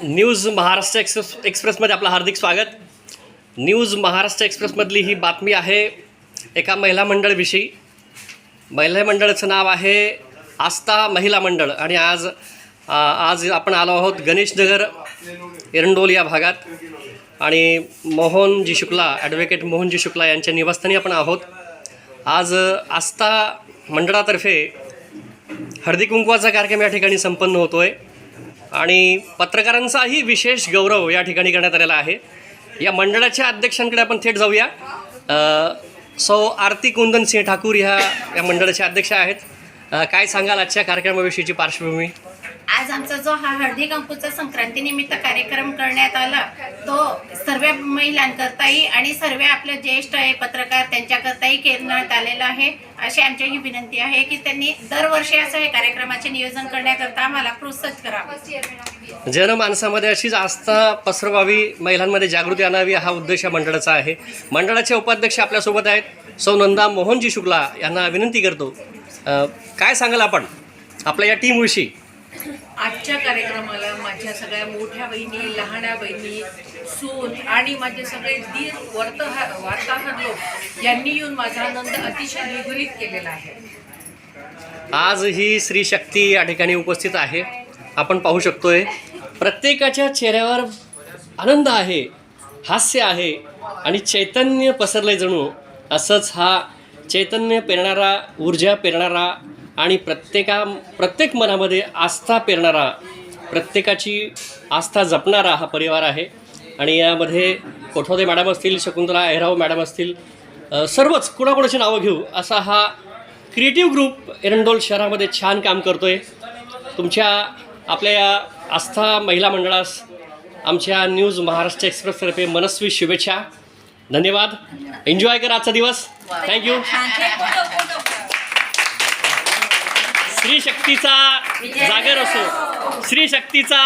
News Maharashtra express एक्सप्रेसमध्ये आपलं हार्दिक स्वागत. News Maharashtra एक्सप्रेसमधली ही बातमी आहे एका महिला मंडळविषयी. महिला मंडळाचं नाव आहे आस्था महिला मंडळ आणि आज आज आपण आलो आहोत गणेशनगर एरंडोल या भागात. आणि मोहनजी शुक्ला ॲडव्होकेट मोहनजी शुक्ला यांच्या निवासस्थानी आपण आहोत. आज आस्था मंडळातर्फे हळदी कुंकवाचा कार्यक्रम या ठिकाणी संपन्न होतो आहे आणि पत्रकारांचाही विशेष गौरव या ठिकाणी करण्यात आलेला आहे. या मंडळाच्या अध्यक्षांकडे आपण थेट जाऊया. सौ आरती कुंदन सिंह ठाकूर ह्या या मंडळाच्या अध्यक्ष आहेत. काय सांगाल आजच्या कार्यक्रमाविषयीची पार्श्वभूमी? आज आमचा जो हा हळदी कंकूचा संक्रांती निमित्त कार्यक्रम करण्यात आला तो सर्व महिलांकरताही आणि सर्व आपले ज्येष्ठ आहे पत्रकार त्यांच्याकरताही करण्यात आलेला आहे. अशी आमची ही विनंती आहे की त्यांनी दरवर्षी असं हे कार्यक्रमाचे नियोजन करण्याकरता आम्हाला प्रोत्साहित करावं. जनमानसामध्ये अशीच आस्था पसरवावी महिलांमध्ये जागृती आणावी हा उद्देश या मंडळाचा आहे. मंडळाचे उपाध्यक्ष आपल्यासोबत आहेत. सौ नंदा मोहनजी शुक्ला यांना विनंती करतो. काय सांगाल आपण? आपल्या या टीमविषयी आजच्या कार्यक्रमाला माझ्या सगळ्या मोठ्या बहिणी लहान्या बहिणी सून आणि माझे सगळे दीर वार्ताहर वार्ताहर लोक यांनी येऊन माझा आनंद अतिशय द्विगुणित केलेला आहे. आज ही स्त्री शक्ती या ठिकाणी उपस्थित आहे. आपण पाहू शकतोय प्रत्येकाच्या चेहऱ्यावर आनंद आहे हास्य आहे आणि चैतन्य पसरले जणू. असंच हा चैतन्य पेरणारा ऊर्जा पेरणारा आणि प्रत्येका प्रत्येक मनामध्ये आस्था पेरणारा प्रत्येकाची आस्था जपणारा हा परिवार आहे. आणि यामध्ये कोठोदे मॅडम असतील शकुंतला अहिराव मॅडम असतील सर्वच कुणाकुणाची नावं घेऊ असा हा क्रिएटिव्ह ग्रुप एरंडोल शहरामध्ये छान काम करतो आहे तुमच्या आपल्या या आस्था महिला मंडळास आमच्या न्यूज महाराष्ट्र एक्सप्रेसतर्फे मनस्वी शुभेच्छा. धन्यवाद. एन्जॉय करा आजचा दिवस. थँक्यू स्त्री शक्तीचा जागर असो. स्त्री शक्तीचा